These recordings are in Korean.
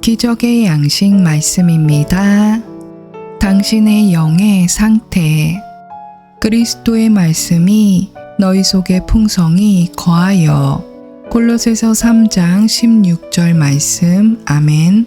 기적의 양식 말씀입니다. 당신의 영의 상태. 그리스도의 말씀이 너희 속에 풍성히 거하여. 골로새서 3장 16절 말씀. 아멘.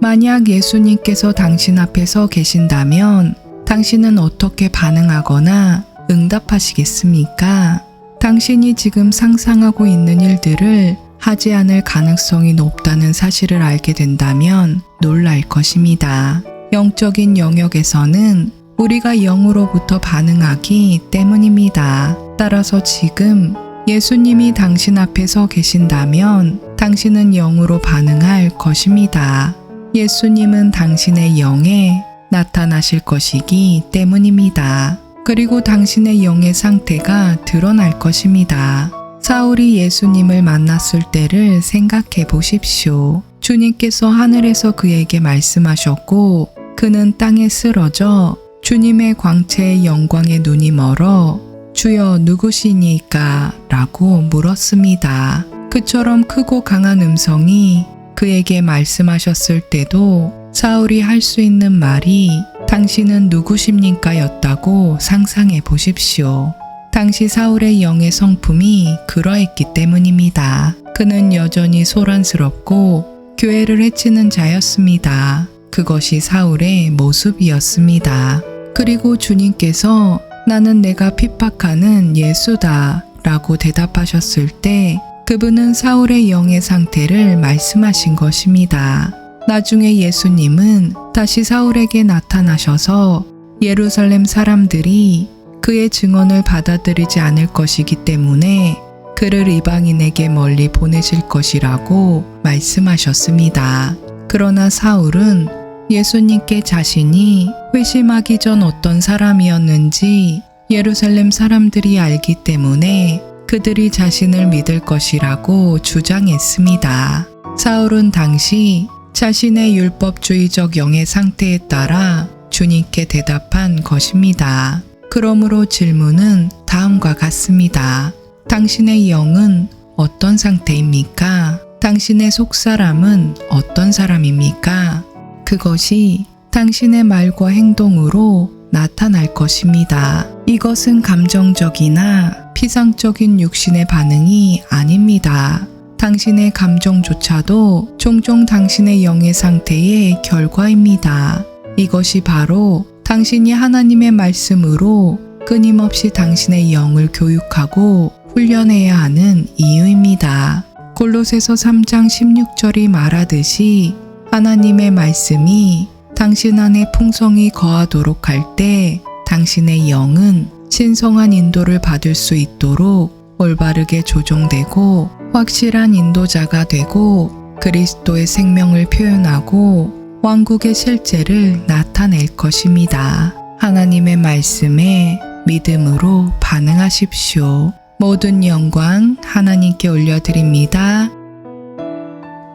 만약 예수님께서 당신 앞에서 계신다면 당신은 어떻게 반응하거나 응답하시겠습니까? 당신이 지금 상상하고 있는 일들을 하지 않을 가능성이 높다는 사실을 알게 된다면 놀랄 것입니다. 영적인 영역에서는 우리가 영으로부터 반응하기 때문입니다. 따라서 지금 예수님이 당신 앞에서 계신다면 당신은 영으로 반응할 것입니다. 예수님은 당신의 영에 나타나실 것이기 때문입니다. 그리고 당신의 영의 상태가 드러날 것입니다. 사울이 예수님을 만났을 때를 생각해 보십시오. 주님께서 하늘에서 그에게 말씀하셨고 그는 땅에 쓰러져 주님의 광채의 영광에 눈이 멀어 주여 누구시니까? 라고 물었습니다. 그처럼 크고 강한 음성이 그에게 말씀하셨을 때도 사울이 할 수 있는 말이 당신은 누구십니까? 였다고 상상해 보십시오. 당시 사울의 영의 성품이 그러했기 때문입니다. 그는 여전히 소란스럽고 교회를 해치는 자였습니다. 그것이 사울의 모습이었습니다. 그리고 주님께서 나는 내가 핍박하는 예수다 라고 대답하셨을 때 그분은 사울의 영의 상태를 말씀하신 것입니다. 나중에 예수님은 다시 사울에게 나타나셔서 예루살렘 사람들이 그의 증언을 받아들이지 않을 것이기 때문에 그를 이방인에게 멀리 보내실 것이라고 말씀하셨습니다. 그러나 사울은 예수님께 자신이 회심하기 전 어떤 사람이었는지 예루살렘 사람들이 알기 때문에 그들이 자신을 믿을 것이라고 주장했습니다. 사울은 당시 자신의 율법주의적 영의 상태에 따라 주님께 대답한 것입니다. 그러므로 질문은 다음과 같습니다. 당신의 영은 어떤 상태입니까? 당신의 속사람은 어떤 사람입니까? 그것이 당신의 말과 행동으로 나타날 것입니다. 이것은 감정적이나 피상적인 육신의 반응이 아닙니다. 당신의 감정조차도 종종 당신의 영의 상태의 결과입니다. 이것이 바로 당신이 하나님의 말씀으로 끊임없이 당신의 영을 교육하고 훈련해야 하는 이유입니다. 골로새서 3장 16절이 말하듯이 하나님의 말씀이 당신 안에 풍성히 거하도록 할 때 당신의 영은 신성한 인도를 받을 수 있도록 올바르게 조종되고 확실한 인도자가 되고 그리스도의 생명을 표현하고 왕국의 실제를 나타낼 것입니다. 하나님의 말씀에 믿음으로 반응하십시오. 모든 영광 하나님께 올려드립니다.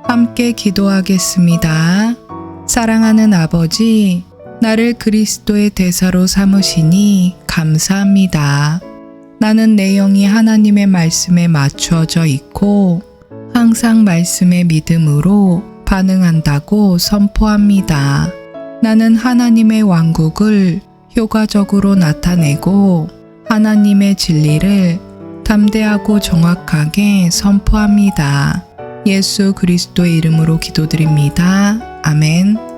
함께 기도하겠습니다. 사랑하는 아버지, 나를 그리스도의 대사로 삼으시니 감사합니다. 나는 내 영이 하나님의 말씀에 맞추어져 있고 항상 말씀의 믿음으로 반응한다고 선포합니다. 나는 하나님의 왕국을 효과적으로 나타내고 하나님의 진리를 담대하고 정확하게 선포합니다. 예수 그리스도의 이름으로 기도드립니다. 아멘.